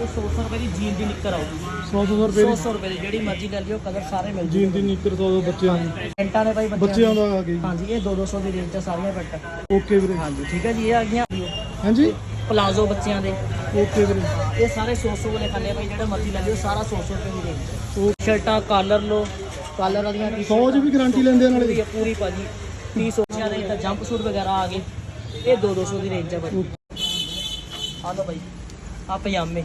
ਇਹ 100 100 ਰੁਪਏ ਦੀ ਜੀਨ ਦੀ ਨਿੱਕਰ ਆਊਗੀ। 100 100 ਰੁਪਏ 100 100 ਰੁਪਏ ਦੀ ਜਿਹੜੀ ਮਰਜ਼ੀ ਲੈ ਲਿਓ ਕਲਰ ਸਾਰੇ ਮਿਲ ਜੀਨ ਦੀ ਨੀਕਰ 100 ਬੱਚਿਆਂ ਦੀ। ਪੈਂਟਾਂ ਨੇ ਭਾਈ ਬੱਚਿਆਂ ਦਾ। ਆ ਗਈ ਹਾਂਜੀ ਇਹ 2 200 ਦੀ ਰੇਂਜ 'ਚ ਸਾਰੀਆਂ ਪੈਂਟਾਂ। ਓਕੇ ਵੀਰੇ। ਹਾਂਜੀ ਠੀਕ ਹੈ ਜੀ ਇਹ ਆ ਗਈਆਂ। ਹਾਂਜੀ? ਪਲਾਜ਼ੋ ਬੱਚਿਆਂ ਦੇ। ਓਕੇ ਵੀਰੇ। ਇਹ ਸਾਰੇ 100 100 ਵਾਲੇ ਖਾਨੇ ਭਾਈ ਜਿਹੜਾ ਮਰਜ਼ੀ ਲੈ ਲਿਓ ਸਾਰਾ 100 100 ਰੁਪਏ ਦੀ ਰੇਂਜ ਉਹ ਸ਼ਰਟਾਂ ਕਾਲਰ ਲੋ ਕਾਲਰ ਵਾਲੀਆਂ 100 ਚ ਵੀ ਗਾਰੰਟੀ ਲੈਂਦੇ ਆ ਨਾਲੇ। ਪੂਰੀ ਪੂਰੀ ਭਾਜੀ। 30 ਸੋਚਿਆ ਦੇ ਤਾਂ ਜੰਪ ਸੂਟ ਵਗੈਰਾ ਆ ਗਏ। ਇਹ 2 200 ਦੀ ਰੇਂਜ ਆ ਭਾਈ ਆ ਲਓ ਭਾਈ ਆ ਪਜਾਮੇ।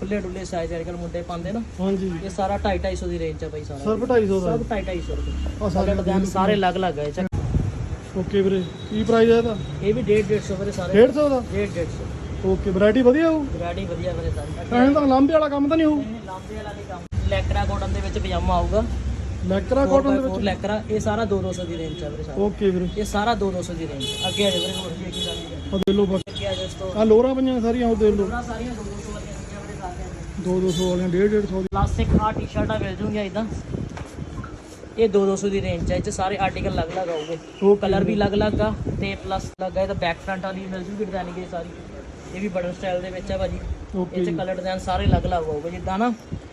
ਖੁੱਲੇ ਡੁੱਲੇ ਸਾਈਜ਼ ਅੱਜ ਮੁੰਡੇ ਪਾਉਂਦੇ ਨਾ ਹਾਂਜੀ। ਇਹ ਸਾਰਾ 2.5 250 ਦੀ ਰੇਂਜ ਆ ਭਾਈ ਸਾਰਾ। ਸਿਰਫ 250 ਦਾ। ਸਭ 2.5 250 ਰੁਪਏ। ਆ ਸਾਰੇ ਡਿਜ਼ਾਈਨ ਸਾਰੇ ਅਲੱਗ-ਅਲੱਗ ਹੈ ਚੱਕ। ਓਕੇ ਵੀਰੇ ਕੀ ਪ੍ਰਾਈਸ ਹੈ ਇਹਦਾ? ਇਹ ਵੀ 1.5 150 ਵੀਰੇ ਸਾਰੇ। 150 ਦਾ? 1.5 150 ਓਕੇ ਵੈਰਾਈਟੀ ਵਧੀਆ ਹੋਊ? ਗ੍ਰੈਡੀ ਵਧੀਆ ਵੀਰੇ ਸਾਰੇ। ਐਂ ਤਾਂ ਲਾਂਬੇ ਵਾਲਾ ਕੰਮ ਤਾਂ ਨਹੀਂ ਹੋਊ? ਇਹ ਲਾਂਬੇ ਵਾਲਾ ਨਹੀਂ ਕੰਮ। ਲੈਕਰਾ ਕਾਟਨ ਦੇ ਵਿੱਚ ਪਜਾਮਾ ਆਊਗਾ। ਲੈਕਰਾ ਕਾਟਨ ਦੇ 4x4 ਵਿੱਚ? ਲੈਕਰਾ ਇਹ ਸਾਰਾ 2 200 ਦੀ ਰੇਂਜ ਆ ਵੀਰੇ ਸਾਰਾ। ਓਕੇ ਵੀਰੇ। ਇਹ ਸਾਰਾ 2 200 ਦੀ ਰੇਂਜ ਅੱਗੇ ਆ ਜਾ ਵੀਰੇ ਹੋਰ ਵੀ ਕੀ। ਸਾਰੀ ਆ ਦੇ ਲੋ ਅੱਗੇ ਆ ਲੋਰਾ ਪਈਆਂ ਸਾਰੀਆਂ ਉਹ ਦੇ ਲੋ ਪੂਰਾ ਸਾਰੀਆਂ 2 200 ਵਾਲੀਆਂ ਚੀਜ਼ਾਂ ਵੀਰੇ ਸਾਰੀਆਂ 2 200 ਵਾਲੀਆਂ 1.5 150 ਦੀ। ਕਲਾਸਿਕ ਆ ਟੀ-ਸ਼ਰਟਾਂ ਮਿਲ ਜੂਗੀਆਂ ਇਦਾਂ ਇਹ 2 200 ਦੀ ਰੇਂਜ ਆ ਇਹ 'ਚ ਸਾਰੇ ਆਰਟੀਕਲ ਅਲੱਗ-ਅਲੱਗ ਆਉਗੇ ਓਕੇ ਕਲਰ ਵੀ ਅਲੱਗ-ਅਲੱਗ ਆ ਤੇ ਪਲੱਸ ਲੱਗਾ ਇਹਦਾ ਬੈਕ ਫਰੰਟ ਵਾਲੀ ਮਿਲ ਜੂਗੀ ਡਿਜ਼ਾਈਨਿੰਗ ਇਹ ਸਾਰੀ। ਇਹ ਵੀ ਬਟਨ ਸਟਾਈਲ ਦੇ ਵਿੱਚ ਆ ਭਾਜੀ। ਇਹ ਚ ਕਲਰ ਡਿਜ਼ਾਈਨ ਸਾਰੇ ਅਲੱਗ-ਅਲੱਗ ਆਉਗੇ ਜਿੱਦਾਂ ਨਾ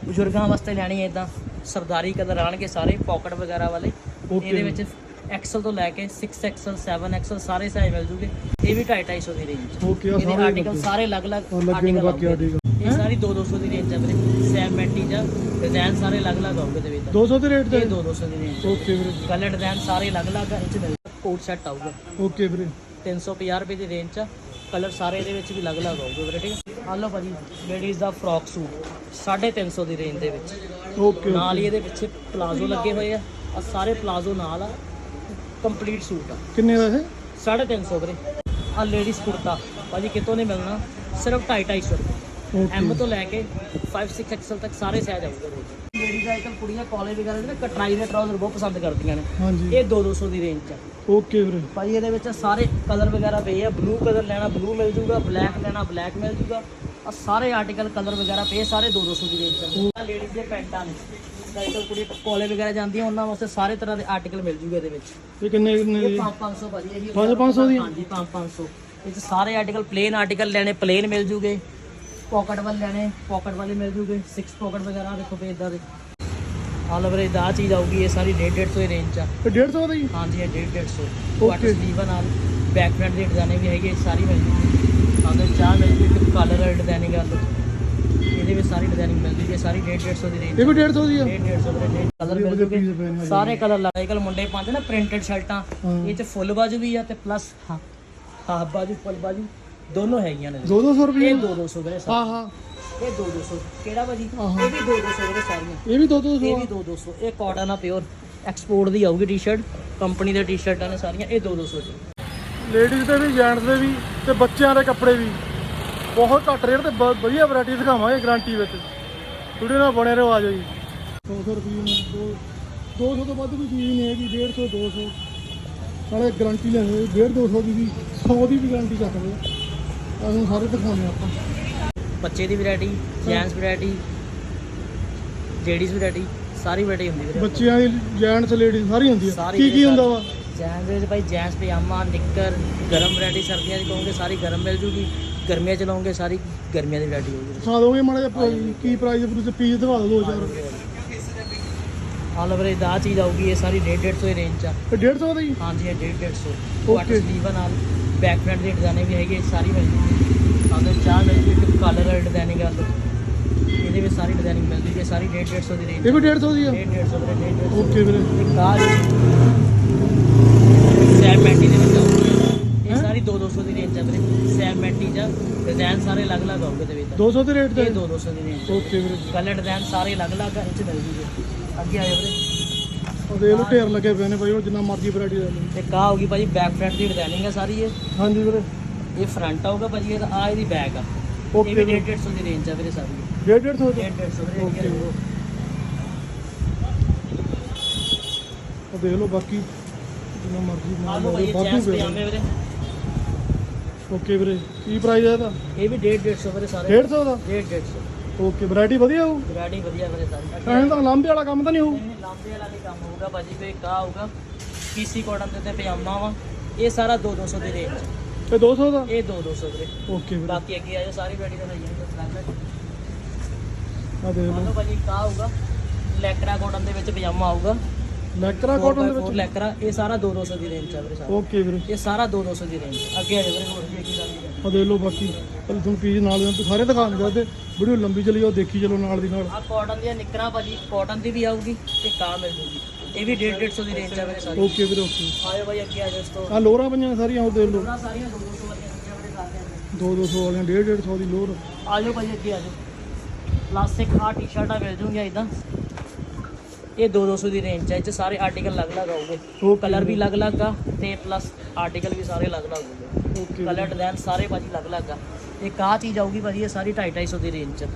ਬਜ਼ੁਰਗਾਂ ਵਾਸਤੇ ਲੈਣੀ ਹੈ ਇਦਾਂ ਸਰਦਾਰੀ ਕਲਰ ਆਣਗੇ ਸਾਰੇ ਪਾਕਟ ਵਗੈਰਾ ਵਾਲੇ. ਇਹਦੇ ਵਿੱਚ ਐਕਸਲ ਤੋਂ ਲੈ ਕੇ 6XL 7XL ਸਾਰੇ ਸਾਈਜ਼ ਮਿਲ ਜੂਗੇ। ਇਹ ਵੀ 2.5 250 ਦੀ ਰੇਂਜ ਓਕੇ ਆ ਸਾਰੇ ਆਰਟੀਕਲ ਸਾਰੇ ਅਲੱਗ-ਅਲੱਗ। ਆਰਟੀਕਲ ਇਹ ਸਾਰੀ 2 200 ਦੀ ਰੇਂਜ ਆ ਵੀਰੇ। ਸੈਮੈਂਟੀ ਜਾਂ ਡਿਜ਼ਾਈਨ ਸਾਰੇ ਅਲੱਗ-ਅਲੱਗ ਆਉਗੇ ਦੇ ਵਿੱਚ। 200 ਦੇ ਰੇਟ ਤੇ? ਇਹ 2 200 ਦੀ ਰੇਂਜ ਓਕੇ ਵੀਰੇ। ਕਲਰ ਡਿਜ਼ਾਈਨ ਸਾਰੇ ਅਲੱਗ-ਅਲੱਗ ਆ ਇਹ ਚ ਮਿਲ ਕੋਟ ਸੈੱਟ ਆਊਗਾ। ਓਕੇ ਵੀਰੇ। 350 ਰੁਪਏ ਦੀ ਰੇਂਜ ਚ ਕਲਰ ਸਾਰੇ ਇਹਦੇ ਵਿੱਚ ਵੀ ਅਲੱਗ-ਅਲੱਗ ਆਊਗੇ ਵੀਰੇ ਠੀਕ ਆ ਲਓ ਭਾਜੀ ਲੇਡੀਜ਼ ਦਾ ਫਰੋਕ ਸੂਟ 350 ਦੀ ਰੇਂਜ ਦੇ ਵਿੱਚ। ਓਕੇ ਨਾਲ ਹੀ ਇਹਦੇ ਪਿੱਛੇ ਪਲਾਜ਼ੋ ਲੱਗੇ ਹੋਏ ਆ। ਆ ਸਾਰੇ ਪਲਾਜ਼ੋ ਨਾਲ ਆ। ਕੰਪਲੀਟ ਸੂਟ ਆ। ਕਿੰਨੇ ਦਾ ਇਹ? 350 ਵੀਰੇ। ਆ ਲੇਡੀਜ਼ ਕੁੜਤਾ। ਭਾਜੀ ਕਿਤੋਂ ਨਹੀਂ ਮਿਲਣਾ ਸਿਰਫ 250 ਰੁਪਏ ਐਮ ਤੋਂ ਲੈ ਕੇ 5 6 ਐਕਸਲ ਤੱਕ ਸਾਰੇ ਸਾਈਜ਼ ਆਊਗੇ ਲੇਡੀਜ਼ ਅੱਜਕੱਲ ਕੁੜੀਆਂ ਕਾਲਜ ਵਗੈਰਾ ਦੇ ਨਾ ਕਟਰਾਈ ਦੇ ਟਰਾਊਜ਼ਰ ਬਹੁਤ ਪਸੰਦ ਕਰਦੀਆਂ ਨੇ। ਹਾਂਜੀ। ਇਹ 2 200 ਦੀ ਰੇਂਜ ਚ ਆ। ਓਕੇ ਵੀਰੇ। ਭਾਜੀ ਇਹਦੇ ਵਿੱਚ ਸਾਰੇ ਕਲਰ ਵਗੈਰਾ ਪਏ ਆ। ਬਲੂ ਕਲਰ ਲੈਣਾ ਬਲੂ ਮਿਲ ਜੂਗਾ। ਬਲੈਕ ਲੈਣਾ ਬਲੈਕ ਮਿਲ ਜੂਗਾ। ਆ ਸਾਰੇ ਆਰਟੀਕਲ ਕਲਰ ਵਗੈਰਾ ਪਏ ਸਾਰੇ 2 200 ਦੀ ਰੇਂਜ ਚ ਆ ਲੇਡੀਜ਼ ਦੇ ਪੈਂਟਾਂ ਨੇ। ਸਾਈਕਲ ਕੁੜੀ ਕਾਲਜ ਵਗੈਰਾ ਜਾਂਦੀਆਂ ਉਹਨਾਂ ਵਾਸਤੇ ਸਾਰੇ ਤਰ੍ਹਾਂ ਦੇ ਆਰਟੀਕਲ ਮਿਲ ਜੂਗੇ ਇਹਦੇ ਵਿੱਚ। ਇਹ ਕਿੰਨੇ ਕਿੰਨੇ ਇਹ ਦੀ? 500 ਭਾਜੀ ਇਹੀ ਪੰਜ- ਪੰਜ ਸੌ ਦੀ? ਹਾਂਜੀ 500 ਇਹ 'ਚ ਸਾਰੇ ਆਰਟੀਕਲ ਪਲੇਨ ਆਰਟੀਕਲ ਲੈਣੇ ਪਲੇਨ ਮਿਲ ਜੂਗੇ। ਪਾਕਟ ਵਾਲੇ ਲੈਣੇ ਪਾਕਟ ਵਾਲੇ ਮਿਲ ਜੂਗੇ। 6 ਪਾਕਟ ਵਗੈਰਾ ਦੇਖੋ ਪੇ ਇਦਾਂ ਦੇ ਆਲ ਓਵਰ ਇਹਦਾ ਚੀਜ਼ ਆਊਗੀ ਇਹ ਸਾਰੀ 1.5 150 ਦੀ ਰੇਂਜ ਚ ਆ। ਇਹ 150 ਦਾ? ਹਾਂਜੀ ਇਹ 1.5 150 Okay. ਵਾਟਰ ਸਲੀਵ ਨਾਲ। ਬੈਕ ਫਰੰਟ ਦੀ ਡਿਜ਼ਾਈਨਿੰਗ ਵੀ ਹੈਗੀ ਸਾਰੀ ਮਿਲ ਜੂਗੀ। ਆਂਦੇ ਚਾਹ ਮਿਲ ਜੂਗੀ ਕਲਰ ਵਾਲੀ ਡਿਜ਼ਾਈਨਿੰਗ ਆ ਲਓ ਇਹਦੇ ਵਿੱਚ ਸਾਰੀ ਡਿਜ਼ਾਈਨਿੰਗ ਮਿਲ ਜੂਗੀ ਸਾਰੀ 1.5 150 ਦੀ ਰੇਂਜ ਇਹ ਵੀ 150 ਦੀ ਆ? 150 ਦੇ ਕਲਰ ਮਿਲ ਜੂਗੇ ਸਾਰੇ ਕਲਰ ਲਾਈਕਲ ਮੁੰਡੇ ਪਾਉਂਦੇ ਨਾ ਪ੍ਰਿੰਟਡ ਸ਼ਰਟਾਂ। ਇਹ ਚ ਫੁੱਲ ਬਾਜੂ ਵੀ ਆ ਤੇ ਪਲੱਸ ਹਾਂ। ਹਾਫ ਬਾਜੂ ਫੁੱਲ ਬਾਜੂ ਦੋਨੋਂ ਹੈਗੀਆਂ ਨੇ। 200 ਰੁਪਏ ਇਹ 2 200 ਵੀਰੇ ਹਾਂ ਸਾਰੇ। ਹਾਂ। ਇਹ 2 200 ਕਿਹੜਾ ਬਾਜੀ? ਆਹਾ। ਇਹ ਵੀ 2 200 ਵੀਰੇ ਸਾਰੀਆਂ। ਇਹ ਵੀ 200 ਇਹ ਵੀ 2 200 ਇਹ ਕਾਟਨ ਆ ਪਿਓਰ ਐਕਸਪੋਰਟ ਦੀ ਆਊਗੀ ਟੀ-ਸ਼ਰਟ ਕੰਪਨੀ ਦੇ ਟੀ-ਸ਼ਰਟਾਂ ਨੇ ਸਾਰੀਆਂ। ਇਹ 2 200 ਚ। ਲੇਡੀਜ਼ ਦੇ ਵੀ ਜੈਂਟਸ ਦੇ ਵੀ ਤੇ ਬੱਚਿਆਂ ਦੇ ਕੱਪੜੇ ਵੀ। ਬਹੁਤ ਘੱਟ ਰੇਟ ਤੇ ਬ- ਵਧੀਆ ਵੈਰਾਈਟੀ ਦਿਖਾਵਾਂਗੇ ਗਾਰੰਟੀ ਵਿੱਚ। ਵੀਡੀਓ ਨਾਲ ਬਣੇ ਰਹੋ ਆ ਜਾਓ ਜੀ। 200 ਰੁਪਏ ਨੂੰ 200 ਤੋਂ ਵੱਧ ਕੋਈ ਚੀਜ਼ ਨਹੀਂ ਹੈਗੀ 150 200 ਨਾਲੇ ਗਾਰੰਟੀ ਲੈ ਹੋਏ 150 200 ਦੀ ਵੀ 100 ਦੀ ਵੀ ਗਾਰੰਟੀ ਚੱਕਦੇ ਆ ਅਸੀਂ ਸਾਰੇ ਦਿਖਾਉਂਦੇ ਆਪਾਂ। ਬੱਚੇ ਦੀ variety gents variety ladies variety ਸਾਰੀ ਵੈਰਾਈਟੀ ਹੁੰਦੀ ਵੀਰੇ ਬੱਚਿਆਂ ਦੀ ਜੈਂਟਸ ਲੇਡੀਜ਼ ਸਾਰੀ ਹੁੰਦੀ ਆ। ਸਾਰੀ ਕੀ ਕੀ ਹੁੰਦਾ ਵਾ? ਜੈਂਟਸ ਦੇ ਵਿੱਚ ਭਾਈ ਜੈਂਟਸ ਪਜਾਮਾ ਨਿੱਕਰ ਗਰਮ ਵੈਰਾਈਟੀ ਸਰਦੀਆਂ 'ਚ ਕਹੋਗੇ ਸਾਰੀ ਗਰਮ ਮਿਲ ਜੂਗੀ। ਗਰਮੀਆਂ 'ਚ ਲਓਗੇ ਸਾਰੀ ਗਰਮੀਆਂ ਦੀ ਵੈਰਾਈਟੀ ਹੋਊਗੀ। ਦਿਖਾ ਦੋਗੇ ਮਾੜਾ ਜਿਹਾ ਕੀ ਪ੍ਰਾਈਸ ਦੇ ਪੀਸ ਦਿਖਾ ਦਿਓ ਦੋ ਚਾਰ। ਆਲ ਓਵਰ ਇਹਦਾ ਚੀਜ਼ ਆਊਗੀ ਇਹ ਸਾਰੀ 1.5 150 ਦੀ ਰੇਂਜ 'ਚ ਇਹ 150 ਦਾ? ਹੀ ਹਾਂਜੀ ਇਹ 1.5 150 Okay. ਵਾਟਰ ਸਲੀਵ ਨਾਲ ਬੈਕ ਫਰੰਟ ਦੀ ਡਿਜ਼ਾਈਨਿੰਗ ਵੀ ਹੈਗੀ ਸਾਰੀ ਮਿਲ ਜੂਗੀ। ਆਂਦੇ ਚਾਹ ਮਿਲ ਜੂਗੀ ਕਲਰ ਵਾਲੀ ਡਿਜ਼ਾਈਨਿੰਗ ਆ। ਲਓ ਇਹਦੇ ਵਿੱਚ ਸਾਰੀ ਡਿਜ਼ਾਈਨਿੰਗ ਮਿਲ ਜੂਗੀ ਇਹ ਸਾਰੀ 1.5 150 ਦੀ ਰੇਂਜ ਇਹ ਵੀ 150 ਦੀ ਆ। 1.5 150 ਵੀਰੇ 1.5 ਓਕੇ ਵੀਰੇ। ਇੱਕ ਆ ਸੈਮੈਂਟੀ ਦੇ ਵਿੱਚ ਆਊਗੀ ਇਹ ਸਾਰੀ 2 200 ਦੀ ਰੇਂਜ ਆ ਵੀਰੇ ਸੈਮੈਂਟੀ ਜਾਂ ਡਿਜ਼ਾਈਨ ਸਾਰੇ ਅਲੱਗ-ਅਲੱਗ ਆਉਗੇ ਦੇ ਵਿੱਚ 200 ਦੇ ਰੇਟ ਤੇ ਇਹ 2 200 ਦੀ ਰੇਂਜ ਓਕੇ ਵੀਰੇ ਕਲਰ ਡਿਜ਼ਾਈਨ ਸਾਰੇ ਅਲੱਗ-ਅਲੱਗ ਆ, ਇਹ ਚ ਮਿਲ ਜੂਗੇ। ਅੱਗੇ ਆਇਓ ਵੀਰੇ। ਉਹ ਦੇਖ ਲਓ ਢੇਰ ਲੱਗੇ ਪਏ ਨੇ ਭਾਈ ਉਹ ਜਿੰਨਾ ਮਰਜ਼ੀ ਵੈਰਾਈਟੀ ਲੈ ਲਓ। ਇੱਕ ਆ ਹੋਗੀ ਭਾਜੀ ਬੈਕ ਫਰੰਟ ਦੀ ਡਿਜ਼ਾਈਨਿੰਗ ਆ ਸਾਰੀ ਇਹ। ਹਾਂਜੀ ਵੀਰੇ। ਇਹ ਫਰੰਟ ਆਊਗਾ ਭਾਜੀ ਇਹਦਾ ਆ ਇਹਦੀ ਬੈਕ ਆ। ਇਹ ਓਕੇ ਵੀ ਵੀਰੇ। 150 ਦੀ ਰੇਂਜ ਆ ਵੀਰੇ ਸਾਰੀ। 150 ਦੀ? 150 ਵੀਰੇ ਓਕੇ ਅੱਗੇ ਆਇਓ। ਉਹ ਦੇਖ ਲਓ ਬਾਕੀ ਜਿੰਨਾ ਮਰਜ਼ੀ ਆ ਨਾਲ ਲਓ ਭਾਈ ਇਹ ਵਾਧੂ ਜੈਂਟਸ ਪਏ ਪਜਾਮੇ ਵੀਰੇ। ਓਕੇ ਵੀਰੇ ਕੀ ਪ੍ਰਾਈਸ ਹੈ ਇਹਦਾ? ਇਹ ਵੀ 1.5 150 ਵੀਰੇ ਸਾਰੇ। 150 ਦਾ? 1.5 150 ਓਕੇ ਵੈਰਾਈਟੀ ਵਧੀਆ ਹੋਊ? ਗ੍ਰਾਡੀ ਵਧੀਆ ਵੀਰੇ ਸਾਰੀ। ਐਂ ਤਾਂ ਲਾਂਬੇ ਵਾਲਾ ਕੰਮ ਤਾਂ ਨਹੀਂ ਹੋਊ? ਇਹ ਲਾਂਬੇ ਵਾਲਾ ਨਹੀਂ ਕੰਮ ਹੋਊਗਾ ਭਾਜੀ ਕੋਈ ਕਾ ਹੋਊਗਾ। ਪੀਸੀ ਕਾਟਨ ਦੇ ਉੱਤੇ ਪਜਾਮਾ ਵਾ। ਇਹ ਸਾਰਾ 2 200 ਦੀ ਰੇਂਜ ਇਹ 200 ਦਾ? ਇਹ 2 200 ਵੀਰੇ। ਓਕੇ ਵੀਰੇ। ਬਾਕੀ ਅੱਗੇ ਆਜੋ ਸਾਰੀ ਵੈਰਾਈਟੀ ਦਿਖਾਈ ਜਾਂਦੇ ਆ ਦੇਖ ਮੰਨ ਲਓ ਲਓ ਭਾਜੀ ਕਾ ਆਊਗਾ ਲੈਕਰਾ ਕਾਟਨ ਦੇ ਵਿੱਚ ਪਜਾਮਾ ਆਊਗਾ। ਲੈਕਰਾ ਕਾਟਨ ਦੇ ਵਿੱਚ? ਲੈਕਰਾ ਇਹ ਸਾਰਾ 2-200 ਦੀ ਰੇਂਜ ਚ ਆ ਵੀਰੇ ਸਾਰਾ। ਓਕੇ ਵੀਰੇ। ਇਹ ਸਾਰਾ 2-200 ਦੀ ਰੇਂਜ ਅੱਗੇ ਆ ਜਾ ਵੀਰੇ ਹੋਰ ਵੀ ਕੀ ਗੱਲ ਆ ਦੇਖ ਲਓ ਬਾਕੀ ਪਰ ਤੁਹਾਨੂੰ ਪੀਸ ਨਾਲ ਦੇ ਨਾਲ ਸਾਰੇ ਦਿਖਾ ਨਹੀਂ ਸਕਦੇ। ਵੀਡੀਓ ਲੰਬੀ ਚਲੀ ਜਾਓ ਦੇਖੀ ਚਲੋ ਨਾਲ ਦੀ ਨਾਲ। ਆ ਕਾਟਨ ਦੀਆਂ ਨਿਕਰਾਂ ਭਾਜੀ ਕਾਟਨ ਦੀ ਵੀ ਆਊਗੀ ਤੇ ਕਾ ਮਿਲ ਜੂਗੀ। ਇਹ ਵੀ 150 ਦੀ ਰੇਂਜ ਚ ਆ ਵੀਰੇ ਸਾਰੀ। ਓਕੇ ਵੀਰੇ ਓਕੇ ਆਇਓ ਭਾਈ ਅੱਗੇ ਆ ਜਾ ਇਸ ਤੋਂ। ਆ ਲੋਰਾਂ ਪਈਆਂ ਸਾਰੀਆਂ ਉਹ ਦੇਖ ਲਓ। ਉਹਨਾਂ ਸਾਰੀਆਂ 2-200 ਵਾਲੀਆਂ ਚੀਜ਼ਾਂ ਵੀਰੇ ਸਾਰੀਆਂ 2 200 ਵਾਲੀਆਂ 1.5 150 ਦੀ ਲੋਰ। ਆਜੋ ਭਾਈ ਅੱਗੇ ਆਜੋ ਕਲਾਸਿਕ ਆ ਟੀ-ਸ਼ਰਟਾਂ ਮਿਲ ਜੂਗੀਆਂ ਇਦਾਂ ਇਹ 2-200 ਦੀ ਰੇਂਜ ਚ ਹੈ ਇਹ 'ਚ ਸਾਰੇ ਆਰਟੀਕਲ ਅਲੱਗ-ਅਲੱਗ ਆਉਗੇ। ਓਕੇ ਕਲਰ ਵੀ ਅਲੱਗ-ਅਲੱਗ ਆ ਤੇ ਪਲੱਸ ਆਰਟੀਕਲ ਵੀ ਸਾਰੇ ਅਲੱਗ-ਅਲੱਗ ਹੋਊਗੇ ਓਕੇ ਕਲਰ ਡਿਜ਼ਾਈਨ ਸਾਰੇ ਭਾਜੀ ਅਲੱਗ-ਅਲੱਗ ਆ। ਇੱਕ ਆਹ ਚੀਜ਼ ਆਊਗੀ ਭਾਜੀ ਇਹ ਸਾਰੀ 250 ਦੀ ਰੇਂਜ ਚ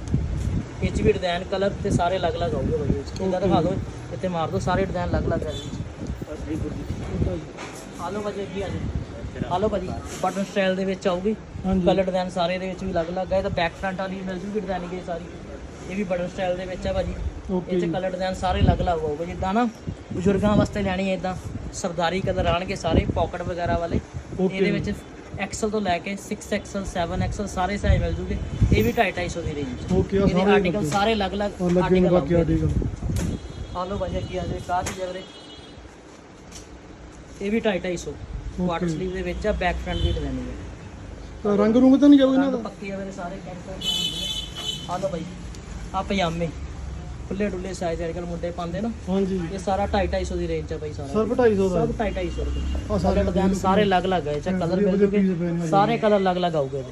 ਇਹ 'ਚ ਵੀ ਡਿਜ਼ਾਈਨ ਕਲਰ ਤੇ ਸਾਰੇ ਅਲੱਗ-ਅਲੱਗ ਆਉਗੇ ਭਾਜੀ ਇਹਦਾ ਦਿਖਾ ਦਿਓ ਇੱਥੇ ਮਾਰ ਦਿਓ ਸਾਰੇ ਡਿਜ਼ਾਈਨ ਅਲੱਗ-ਅਲੱਗ ਆ ਜੀ ਹਾਲੋ ਭਾਜੀ ਅੱਗੇ ਆ ਜਾਓ। ਹਾਲੋ ਭਾਜੀ ਬਟਨ ਸਟਾਈਲ ਦੇ ਵਿੱਚ ਆਊਗੀ। ਕਲਰ ਡਿਜ਼ਾਈਨ ਸਾਰੇ ਦੇ ਵਿੱਚ ਵੀ ਅਲੱਗ-ਅਲੱਗ ਹੈ ਇਹ ਤਾਂ ਬੈਕ ਫਰੰਟ ਵਾਲੀ ਮਿਲ ਜੂਗੀ ਡਿਜ਼ਾਈਨਿੰਗ ਇਹ ਸਾਰੀ। ਇਹ ਵੀ ਬਟਨ ਸਟਾਈਲ ਦੇ ਵਿੱਚ ਹੈ ਭਾਜੀ। ਇਹ ਚ ਕਲਰ ਡਿਜ਼ਾਈਨ ਸਾਰੇ ਅਲੱਗ-ਅਲੱਗ ਹੋਊਗੇ। ਜਿੱਦਾਂ ਨਾ ਬਜ਼ੁਰਗਾਂ ਵਾਸਤੇ ਲੈਣੀ ਹੈ ਇਦਾਂ ਸਰਦਾਰੀ ਕਲਰ ਆਣਗੇ ਸਾਰੇ ਪਾਕਟ ਵਗੈਰਾ ਵਾਲੇ. ਇਹਦੇ ਵਿੱਚ ਐਕਸਲ ਤੋਂ ਲੈ ਕੇ 6XL 7XL ਸਾਰੇ ਸਾਈਜ਼ ਮਿਲ ਜੂਗੇ। ਇਹ ਵੀ 250 ਦੀ ਰੇਂਜ ਓਕੇ ਆ ਸਾਰੇ ਆਰਟੀਕਲ ਸਾਰੇ ਅਲੱਗ-ਅਲੱਗ ਨੇ। ਬਾਕੀ ਆਰਟੀਕਲ ਹਾਲੋ ਭਾਜੀ ਕੀ ਆ ਜੇ ਕਾਹ ਚੀਜ਼ ਹੈ ਵੀਰੇ। ਇਹ ਵੀ 250 ਵਾਟਰ ਸਲੀਵ ਦੇ ਵਿੱਚ ਆ ਬੈਕ ਫਰੰਟ ਦੀ ਡਿਜ਼ਾਈਨਿੰਗ ਹੈ ਤਾਂ ਰੰਗ ਰੁੰਗ ਤਾਂ ਨਹੀਂ ਜਾਊ ਇਹਨਾਂ ਦਾ? ਪੱਕੇ ਆ ਮੇਰੇ ਸਾਰੇ। ਕੈਂਸਰ ਆ ਲਓ ਬਾਈ ਆ ਪਜਾਮੇ। ਖੁੱਲੇ ਡੁੱਲੇ ਸਾਈਜ਼ ਅੱਜ ਕੱਲ੍ਹ ਮੁੰਡੇ ਪਾਉਂਦੇ ਨਾ ਹਾਂਜੀ। ਇਹ ਸਾਰਾ 250 ਦੀ ਰੇਂਜ ਚ ਆ ਬਾਈ ਸਾਰਾ। ਸਿਰਫ 250 ਦਾ ਸਭ 250 ਰੁਪਏ। ਆ ਸਾਰੇ ਡਿਜ਼ਾਈਨ ਸਾਰੇ ਅਲੱਗ-ਅਲੱਗ ਹੈ ਚਾ ਕਲਰ ਵਧੀਆ ਮਿਲ ਵਧੀਆ ਜੂਗੇ। ਪੀਸ ਪਏ ਨੇ ਸਾਰੇ ਕਲਰ ਅਲੱਗ-ਅਲੱਗ ਆਉਗੇ ਇਹਦੇ।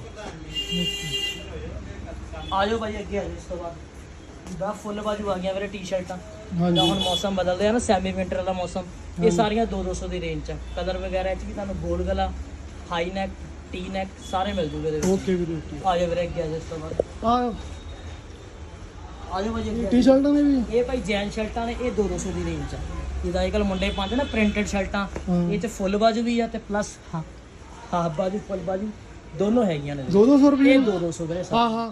ਆਜੋ ਭਾਈ ਅੱਗੇ ਆਜੋ ਇਸ ਤੋਂ ਬਾਅਦ। ਦਾ ਫੁੱਲ ਬਾਜੂ ਆ ਗਿਆ ਵੀਰੇ ਟੀ-ਸ਼ਰਟਾਂ ਹਾਂਜੀ। ਹੁਣ ਮੌਸਮ ਬਦਲਦੇ ਆ ਨਾ ਸੈਮੀ ਵਿੰਟਰ ਵਾਲਾ ਮੌਸਮ। ਇਹ ਸਾਰੀਆਂ 2-200 ਦੀ ਰੇਂਜ ਚ ਆ। ਕਲਰ ਵਗੈਰਾ ਚ ਵੀ ਤੁਹਾਨੂੰ ਗੋਲ ਗਲਾ ਹਾਈ ਨੈਕ ਟੀ ਨੈਕ ਸਾਰੇ ਮਿਲ ਜੂਗੇ ਇਹਦੇ ਵਿੱਚ। ਓਕੇ ਵੀਰੇ ਓਕੇ ਵੀਰੇ ਅੱਗੇ ਆਜੋ ਇਸ ਤੋਂ ਬਾਅਦ। ਆ ਆਜੋ ਭਾਈ ਅੱਗੇ ਟੀ-ਸ਼ਰਟਾਂ ਦੇ ਵੀ? ਇਹ ਭਾਈ ਜੈਨ ਸ਼ਰਟਾਂ ਨੇ ਇਹ 200 ਦੀ ਰੇਂਜ ਚ ਆ ਜਿਹਦਾ ਅੱਜਕੱਲ ਮੁੰਡੇ ਪਾਉਂਦੇ ਨਾ ਪ੍ਰਿੰਟਡ ਸ਼ਰਟਾਂ ਹਾਂ। ਇਹ ਚ ਫੁੱਲ ਬਾਜੂ ਵੀ ਆ ਤੇ ਪਲੱਸ ਹਾਂ ਹਾਫ ਬਾਜੂ ਫੁੱਲ ਬਾਜੂ ਦੋਨੋਂ ਹੈਗੀਆਂ ਨੇ। 200 ਰੁਪਏ ਇਹ 200 ਵੀਰੇ ਸਾਰੇ ਹਾਂ ਹਾਂ।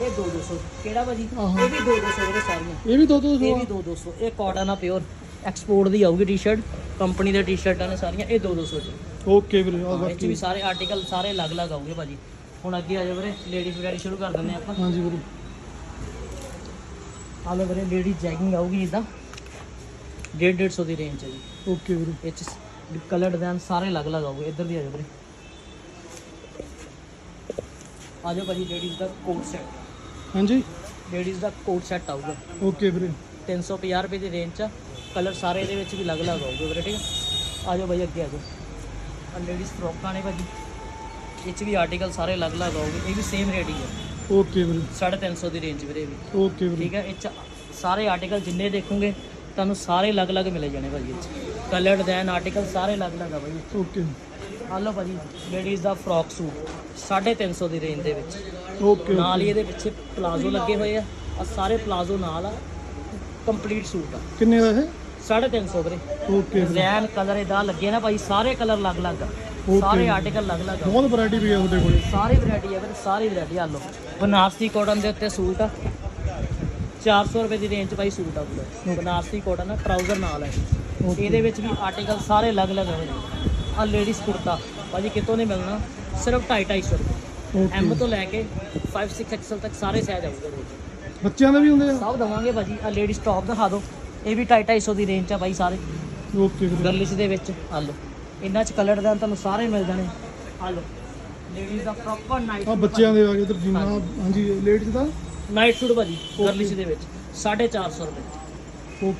ਇਹ 200 ਕਿਹੜਾ ਭਾਜੀ? ਆਹਾ। ਇਹ ਵੀ 200 ਵੀਰੇ ਸਾਰੀਆਂ। ਇਹ ਵੀ 200 ਇਹ ਵੀ 200 ਇਹ ਕਾਟਨ ਆ ਪਿਓਰ ਐਕਸਪੋਰਟ ਦੀ ਆਊਗੀ ਟੀ-ਸ਼ਰਟ ਕੰਪਨੀ ਦੇ ਟੀ-ਸ਼ਰਟਾਂ ਨੇ ਸਾਰੀਆਂ ਇਹ 200 ਚ। ਓਕੇ ਵੀਰੇ ਆ ਇਹ ਚ ਬਾਕੀ ਵੀ ਸਾਰੇ ਆਰਟੀਕਲ ਸਾਰੇ ਅਲੱਗ-ਅਲੱਗ ਆਊਗੇ ਭਾਜੀ। ਹੁਣ ਅੱਗੇ ਆ ਜਾਓ ਵੀਰੇ ਲੇਡੀਜ਼ ਵਗੈਰਾ ਸ਼ੁਰੂ ਕਰ ਦਿੰਦੇ ਆਪਾਂ। ਹਾਂਜੀ ਵੀਰੇ। ਆ ਲਓ ਵੀਰੇ ਲੇਡੀ ਜੈਗਿੰਗ ਆਊਗੀ ਇਦਾਂ 150 ਦੀ ਰੇਂਜ ਹੈ ਜੀ। ਓਕੇ ਵੀਰੇ। ਇਹ ਚ ਕਲਰ ਡਿਜ਼ਾਈਨ ਸਾਰੇ ਅਲੱਗ-ਅਲੱਗ ਆਊਗੇ ਇੱਧਰ ਵੀ ਆ ਜਾਓ ਵੀਰੇ। ਆ ਜਾਓ ਭਾਜੀ ਲੇਡੀਜ਼ ਦਾ ਕੋਟ ਸੈੱਟ ਹਾਂਜੀ। ਲੇਡੀਜ਼ ਦਾ ਕੋਟ ਸੈੱਟ ਆਊਗਾ। ਓਕੇ ਵੀਰੇ। 350 ਰੁਪਏ ਦੀ ਰੇਂਜ ਚ ਕਲਰ ਸਾਰੇ ਇਹਦੇ ਵਿੱਚ ਵੀ ਅਲੱਗ-ਅਲੱਗ ਆਊਗੇ ਵੀਰੇ ਠੀਕ ਆ? ਆ ਜਾਓ ਭਾਈ ਅੱਗੇ ਆ ਜਾਓ। ਆ ਲੇਡੀਜ਼ ਫਰੋਕਾਂ ਨੇ ਭਾਜੀ। ਇਹ ਚ ਵੀ ਆਰਟੀਕਲ ਸਾਰੇ ਅਲੱਗ-ਅਲੱਗ ਆਊਗੇ ਇਹ ਵੀ ਸੇਮ ਰੇਟ ਹੀ ਹੈ ਓਕੇ ਵੀਰੇ। 350 ਦੀ ਰੇਂਜ ਵੀਰੇ ਵੀ। ਓਕੇ ਵੀਰੇ। ਠੀਕ ਹੈ ਇਹ 'ਚ ਸਾਰੇ ਆਰਟੀਕਲ ਜਿੰਨੇ ਦੇਖੋਗੇ ਤੁਹਾਨੂੰ ਸਾਰੇ ਅਲੱਗ-ਅਲੱਗ ਮਿਲੇ ਜਾਣੇ ਭਾਜੀ ਇਹ 'ਚ। ਕਲਰ ਡਿਜ਼ਾਈਨ ਆਰਟੀਕਲ ਸਾਰੇ ਅਲੱਗ-ਅਲੱਗ ਆ ਭਾਜੀ ਓਕੇ ਆ ਲਓ ਭਾਜੀ ਲੇਡੀਜ਼ ਦਾ ਫਰੋਕ ਸੂਟ 350 ਦੀ ਰੇਂਜ ਦੇ ਵਿੱਚ। ਓਕੇ ਨਾਲ ਹੀ ਇਹਦੇ ਪਿੱਛੇ ਪਲਾਜ਼ੋ ਲੱਗੇ ਹੋਏ ਆ। ਆ ਸਾਰੇ ਪਲਾਜ਼ੋ ਨਾਲ ਆ ਕੰਪਲੀਟ ਸੂਟ ਆ। ਕਿੰਨੇ ਦਾ ਇਹ? 350 ਵੀਰੇ। ਓਕੇ ਡਿਜ਼ਾਈਨ ਕਲਰ ਇਹਦਾ ਲੱਗੇ ਨਾ ਭਾਈ ਸਾਰੇ ਕਲਰ ਅਲੱਗ-ਅਲੱਗ ਆ. ਸਾਰੇ ਆਰਟੀਕਲ ਅਲੱਗ-ਅਲੱਗ ਆ। ਬਹੁਤ ਵੈਰਾਈਟੀ ਵੀ ਆ ਤੁਹਾਡੇ ਕੋਲੇ। ਸਾਰੀ ਵੈਰਾਈਟੀ ਹੈ ਵੀਰੇ ਸਾਰੀ ਵੈਰਾਈਟੀ ਆ ਲਓ। ਬਨਾਰਸੀ ਕਾਟਨ ਦੇ ਉੱਤੇ ਸੂਟ ਆ। 400 ਰੁਪਏ ਦੀ ਰੇਂਜ 'ਚ ਭਾਈ ਸੂਟ ਆ ਪੂਰਾ। ਬਨਾਰਸੀ ਕਾਟਨ ਆ ਟਰਾਊਜ਼ਰ ਨਾਲ ਹੈ ਇਹਦੇ ਵਿੱਚ ਵੀ ਆਰਟੀਕਲ ਸਾਰੇ ਅਲੱਗ-ਅਲੱਗ ਹੋਏ ਨੇ ਆ ਲੇਡੀਜ਼ ਕੁੜਤਾ। ਭਾਜੀ ਕਿਤੋਂ ਨਹੀਂ ਮਿਲਣਾ ਸਿਰਫ 250 ਰੁਪਏ। ਐਮ ਤੋਂ ਲੈ ਕੇ 5 6 ਐਕਸਲ ਤੱਕ ਸਾਰੇ ਸਾਈਜ਼ ਇਹਦੇ ਵਿੱਚ ਬੱਚਿਆਂ ਦੇ ਵੀ ਹੁੰਦੇ ਆ? ਸਭ ਦਵਾਂਗੇ ਭਾਜੀ। ਆ ਲੇਡੀਜ਼ ਟੌਪ ਦਿਖਾ ਦਿਓ। ਇਹ ਵੀ 250 ਦੀ ਰੇਂਜ 'ਚ ਆ ਭਾਈ ਸਾਰੇ। ਓਕੇ। ਗਰਲਿਸ਼ ਦੇ ਵਿੱਚ। ਆ ਲਓ। ਇਹਨਾਂ 'ਚ ਕਲਰ ਦਾ ਤੁਹਾਨੂੰ ਸਾਰੇ ਮਿਲ ਜਾਣੇ। ਆ ਲਓ। ਲੇਡੀਜ਼ ਦਾ ਪ੍ਰੋਪਰ ਨਾਈਟ ਆ ਬੱਚਿਆਂ ਦੇ ਆ ਗਏ ਉਧਰ ਜੀਨਾ ਹਾਂਜੀ ਲੇਡੀਜ਼ ਦਾ ਨਾਈਟ ਸੂਟ ਭਾਜੀ ਗਰਲਿਸ਼ ਦੇ ਵਿੱਚ 450 ਰੁਪਏ।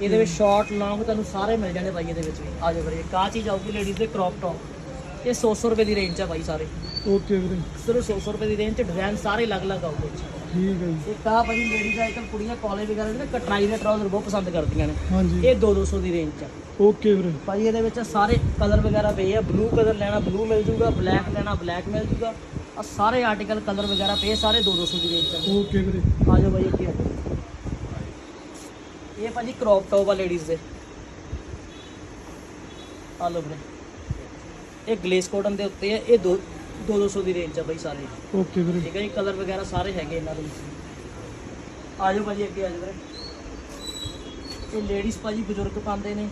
ਇਹਦੇ ਵਿੱਚ ਸ਼ਾਰਟ ਲੌਂਗ ਤੁਹਾਨੂੰ ਸਾਰੇ ਮਿਲ ਜਾਣੇ ਭਾਈ ਇਹਦੇ ਵਿੱਚ ਵੀ। ਆ ਜਾਓ ਵੀਰੇ ਕਾ ਚੀਜ਼ ਆਊਗੀ ਲੇਡੀਜ਼ ਦੇ ਕ੍ਰੌਪ ਟੌਪ ਇਹ 100 ਰੁਪਏ ਦੀ ਰੇਂਜ 'ਚ ਆ ਭਾਈ ਸਾਰੇ। ਓਕੇ ਵੀਰੇ। ਸਿਰਫ 100 ਰੁਪਏ ਦੀ ਰੇਂਜ 'ਚ ਡਿਜ਼ਾਈਨ ਸਾਰੇ ਅਲੱਗ-ਅਲੱਗ ਆਊਗੇ। ਠੀਕ ਹੈ ਜੀ। ਇਹ ਕਾ ਭਾਜੀ ਲੇਡੀਜ਼ ਦਾ ਅੱਜਕੱਲ ਕੁੜੀਆਂ ਕਾਲਜ ਵਗੈਰਾ ਦੇ ਨਾ ਕਟਰਾਈ ਦੇ ਟਰਾਊਜ਼ਰ ਬਹੁਤ ਪਸੰਦ ਕਰਦੀਆਂ ਨੇ। ਹਾਂਜੀ। ਇਹ 2-200 ਦੀ ਰੇਂਜ 'ਚ ਆ। ਓਕੇ ਵੀਰੇ। ਭਾਜੀ ਇਹਦੇ ਵਿੱਚ ਸਾਰੇ ਕਲਰ ਵਗੈਰਾ ਪਏ ਆ। ਬਲੂ ਕਲਰ ਲੈਣਾ ਬਲੂ ਮਿਲ ਜੂਗਾ ਬਲੈਕ ਲੈਣਾ ਬਲੈਕ ਮਿਲ ਜੂਗਾ। ਆ ਸਾਰੇ ਆਰਟੀਕਲ ਕਲਰ ਵਗੈਰਾ ਪਏ ਸਾਰੇ 2-200 ਦੀ ਰੇਂਜ 'ਚ ਆ। ਓਕੇ ਵੀਰੇ। ਆ ਜਾਓ ਭਾਈ ਅੱਗੇ ਆ ਜਾਓ। ਇਹ ਭਾਜੀ ਕ੍ਰੌਪ ਟੌਪ ਆ ਲੇਡੀਜ਼ ਦੇ। ਆ ਲਓ ਵੀਰੇ। ਇਹ ਗਲੇਸ ਕੋਟਨ ਦੇ ਉੱਤੇ ਹੈ ਇਹ 2 200 ਦੀ ਰੇਂਜ ਆ ਭਾਈ ਸਾਰੇ। ਓਕੇ ਵੀਰੇ। ਠੀਕ ਹੈ ਜੀ? ਕਲਰ ਵਗੈਰਾ ਸਾਰੇ ਹੈਗੇ ਇਹਨਾਂ ਦੇ ਵਿੱਚ। ਆ ਜਾਓ ਭਾਜੀ ਅੱਗੇ ਆ ਜਾਓ ਵੀਰੇ। ਇਹ ਲੇਡੀਜ਼ ਭਾਜੀ ਬਜ਼ੁਰਗ ਪਾਉਂਦੇ ਨੇ।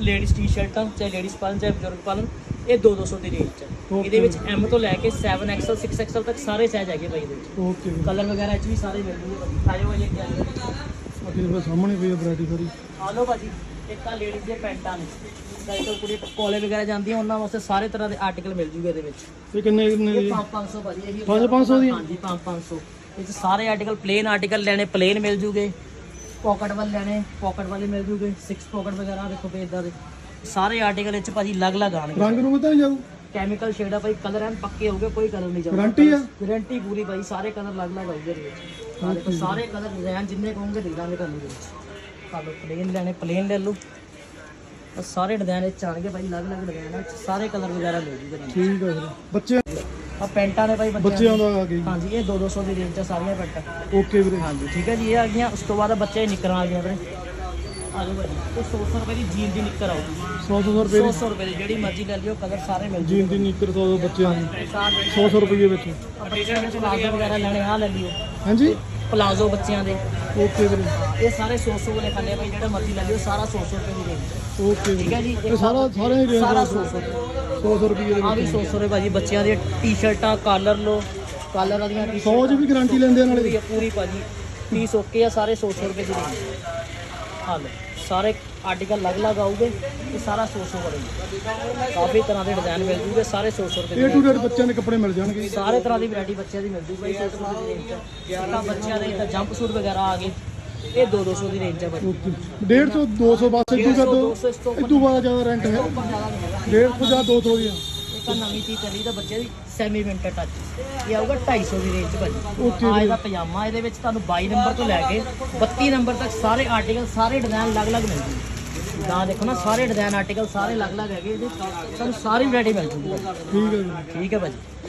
ਲੇਡੀਜ਼ ਟੀ-ਸ਼ਰਟਾਂ ਚਾਹੇ ਲੇਡੀਜ਼ ਪਾਲਣ ਚਾਹੇ ਬਜ਼ੁਰਗ ਪਾਲਣ ਇਹ 2 200 ਦੀ ਰੇਂਜ ਚ. ਇਹਦੇ ਵਿੱਚ M ਤੋਂ ਲੈ ਕੇ 7XL 6XL ਤੱਕ ਸਾਰੇ ਸਾਈਜ਼ ਹੈਗੇ ਭਾਈ ਇਹਦੇ ਵਿੱਚ। ਓਕੇ ਕਲਰ ਵਗੈਰਾ 'ਚ ਵੀ ਸਾਰੇ ਮਿਲ ਜੂਗੇ ਆਜੋ ਭਾਜੀ ਅੱਗੇ ਆਜੋ। ਅੱਗੇ ਸਾਹਮਣੇ ਪਈ ਵੈਰਾਈਟੀ ਸਾਰੀ। ਆ ਲਓ ਭਾਜੀ। ਇੱਕ ਆ ਲੇਡੀਜ਼ ਦੇ ਪੈਂਟਾਂ ਨੇ। ਸਾਈਕਲ ਕੁੜੀ ਕਾਲਜ ਵਗੈਰਾ ਜਾਂਦੀਆਂ ਉਹਨਾਂ ਵਾਸਤੇ ਸਾਰੇ ਤਰ੍ਹਾਂ ਦੇ ਆਰਟੀਕਲ ਮਿਲ ਜੂਗੇ ਇਹਦੇ ਵਿੱਚ। ਇਹ ਕਿੰਨੇ ਕਿੰਨੇ ਇਹ ਦੀ 500 ਭਾਜੀ ਇਹੀ ਪੰਜ- ਪੰਜ ਸੌ ਦੀਆਂ? ਹਾਂਜੀ 500 ਇਹ 'ਚ ਸਾਰੇ ਆਰਟੀਕਲ ਪਲੇਨ ਆਰਟੀਕਲ ਲੈਣੇ ਪਲੇਨ ਮਿਲ ਜੂਗੇ। ਪਾਕਟ ਵਾਲੇ ਲੈਣੇ ਪਾਕਟ ਵਾਲੇ ਮਿਲ ਜੂਗੇ। 6 ਪਾਕਟ ਵਗੈਰਾ ਦੇਖੋ ਪੇ ਇਦਾਂ ਦੇ। ਸਾਰੇ ਆਰਟੀਕਲ ਇਹ 'ਚ ਭਾਜੀ ਅਲੱਗ-ਅਲੱਗ ਆਣਗੇ ਰੰਗ ਨੂੰ ਤਾਂ ਨਹੀਂ ਜਾਊ? ਕੈਮੀਕਲ ਸ਼ੇਡ ਆ ਭਾਈ ਕਲਰ ਐਨ ਪੱਕੇ ਹੋਗੇ ਕੋਈ ਕਲਰ ਨਹੀਂ ਜਾਊਗਾ। Guarantee ਆ? ਗਾਰੰਟੀ ਪੂਰੀ ਭਾਈ ਸਾਰੇ ਕਲਰ ਅਲੱਗ-ਅਲੱਗ ਆਉਗੇ ਇਹਦੇ ਵਿੱਚ। ਸਾਰੇ ਕਲਰ ਡਿਜ਼ਾਈਨ ਜਿੰਨੇ ਕਹੋਗੇ ਦੇ ਦਾਂਗੇ ਤੁਹਾਨੂੰ ਇਹਦੇ ਵਿੱਚ। ਆ ਪਲੇਨ ਲੈਣੇ ਪਲੇਨ ਲੈ ਲਓ। ਸਾਰੇ ਡਿਜ਼ਾਈਨ ਇਹ ਚ ਆਣਗੇ ਭਾਈ ਅਲੱਗ-ਅਲੱਗ ਡਿਜ਼ਾਈਨ ਆ ਸਾਰੇ ਕਲਰ ਵਗੈਰਾ ਮਿਲ ਜੂਗੇ ਤੁਹਾਨੂੰ ਠੀਕ ਆ ਫਿਰ। ਬੱਚੇ? ਆ ਪੈਂਟਾਂ ਨੇ ਭਾਈ ਬੱਚਿਆਂ ਦਾ ਆ ਗਈ। ਹਾਂਜੀ ਇਹ 2-200 ਦੀ ਰੇਂਜ ਚ ਸਾਰੀਆਂ ਪੈਂਟਾਂ। ਓਕੇ ਵੀਰੇ। ਹਾਂਜੀ ਠੀਕ ਹੈ ਜੀ ਇਹ ਆ ਗਈਆਂ। ਉਸ ਤੋਂ ਬਾਅਦ ਬੱਚੇ ਨਿੱਕਰਾਂ ਆ ਗਈਆਂ ਵੀਰੇ। ਆ ਜਾਓ ਇਹ 100 ਰੁਪਏ ਦੀ ਜੀਨ ਦੀ ਨਿੱਕਰ ਆਊਗੀ। 100 100 ਰੁਪਏ 100 ਰੁਪਏ ਦੀ ਜਿਹੜੀ ਮਰਜ਼ੀ ਲੈ ਲਿਓ ਕਲਰ ਸਾਰੇ ਮਿਲ ਜੀਨ ਦੀ ਨੀਕਰ 100 ਬੱਚਿਆਂ ਦੀ। ਸਾਰੇ 100 100 ਰੁਪਏ ਵਿੱਚ। ਬੱਚਿਆਂ ਦੇ ਪਲਾਜ਼ੋ ਵਗੈਰਾ ਲੈਣੇ ਆ ਲੈ ਲਿਓ। ਹਾਂਜੀ? ਪਲਾਜ਼ੋ ਬੱਚਿਆਂ ਦੇ। ਓਕੇ ਵੀਰੇ। ਇਹ ਸਾਰੇ 100 100 ਵਾਲੇ ਖਾਨੇ ਭਾਈ ਜਿਹੜਾ ਮਰਜ਼ੀ ਲੈ ਲਿਓ ਸਾਰਾ 100 100 ਰੁਪਏ ਦੀ ਰੇਂਜ ਓਕੇ ਠੀਕ ਹੈ ਜੀ? ਇਹ ਸਾਰਾ ਸਾਰੇ ਹੀ ਰੇਂਜ ਸਾਰਾ 100 100 100 100 ਰੁਪਏ ਦੇ ਆ ਵੀ 100 100 ਰੁਪਏ ਭਾਜੀ ਬੱਚਿਆਂ ਦੀਆਂ ਟੀ-ਸ਼ਰਟਾਂ ਕਾਲਰ ਲੋ ਕਾਲਰ ਵਾਲੀਆਂ ਟੀ 100 ਚ ਵੀ ਗਾਰੰਟੀ ਲੈਂਦੇ ਆ ਨਾਲੇ। ਪੂਰੀ ਆ ਪੂਰੀ ਭਾਜੀ। ਪੀਸ ਓਕੇ ਆ ਸਾਰੇ 100 100 ਰੁਪਏ ਦੀ ਰੇਂਜ ਹਾਂ ਲਓ ਸਾਰੇ ਆਰਟੀਕਲ ਅਲੱਗ-ਅਲੱਗ ਆਉਗੇ ਇਹ ਸਾਰਾ 100 100 ਵਾਲੇ ਜੀ। ਕਾਫੀ ਤਰ੍ਹਾਂ ਦੇ ਡਿਜ਼ਾਈਨ ਮਿਲ ਜੂਗੇ ਸਾਰੇ 100 100 ਰੁਪਏ ਏ ਦੇ ਟੂ ਡੇਟ ਬੱਚਿਆਂ ਦੇ ਕੱਪੜੇ ਮਿਲ ਜਾਣਗੇ। ਸਾਰੇ ਤਰ੍ਹਾਂ ਦੀ ਵੈਰਾਈਟੀ ਬੱਚਿਆਂ ਦੀ ਮਿਲ ਜੂਗੀ 100 100 ਦੀ ਰੇਂਜ ਤਾਂ ਬੱਚਿਆਂ ਦੇ ਤਾਂ ਜੰਪ ਸੂਟ ਵਗੈਰਾ ਆ ਗਏ। ਇਹ 2 200 ਦੀ ਰੇਂਜ ਚ ਭਾਜੀ ਓਕੇ 150 200 ਬਸ ਇਦੋਂ 150 ਕਰ 200 ਇਸ ਤੋਂ ਉੱਪਰ ਇਦੋਂ ਬਾਅਦ ਜ਼ਿਆਦਾ ਰੈਂਟ ਹੈ। ਉੱਪਰ ਜ਼ਿਆਦਾ ਨਹੀਂ ਹੈਗਾ। 150 ਜਾਂ 200 ਦੀਆਂ। ਇੱਕ ਆਹ ਨਵੀਂ ਚੀਜ਼ ਚੱਲੀ ਤਾਂ ਬੱਚੇ ਦੀ ਸੈਮੀ ਵਿੰਟਰ ਟੱਚ ਇਹ ਆਊਗਾ 250 ਦੀ ਰੇਂਜ ਭਾਜੀ। ਆ ਇਹਦਾ ਪਜਾਮਾ ਇਹਦੇ ਵਿੱਚ ਤੁਹਾਨੂੰ 22 ਨੰਬਰ ਤੋਂ ਲੈ ਕੇ 32 ਨੰਬਰ ਤੱਕ ਸਾਰੇ ਆਰਟੀਕਲ ਸਾਰੇ ਡਿਜ਼ਾਈਨ ਅਲੱਗ-ਅਲੱਗ ਮਿਲ ਜੂਗੇ। ਦਾ ਦੇਖੋ ਨਾ ਸਾਰੇ ਡਿਜ਼ਾਈਨ ਆਰਟੀਕਲ ਸਾਰੇ ਅਲੱਗ-ਅਲੱਗ ਹੈਗੇ। ਇਹਦੇ ਤੁਹਾਨੂੰ ਸਾਰੀ ਵੈਰਾਈਟੀ ਮਿਲ ਜੂਗੀ। ਠੀਕ ਹੈ ਠੀਕ ਹੈ ਭਾਜੀ।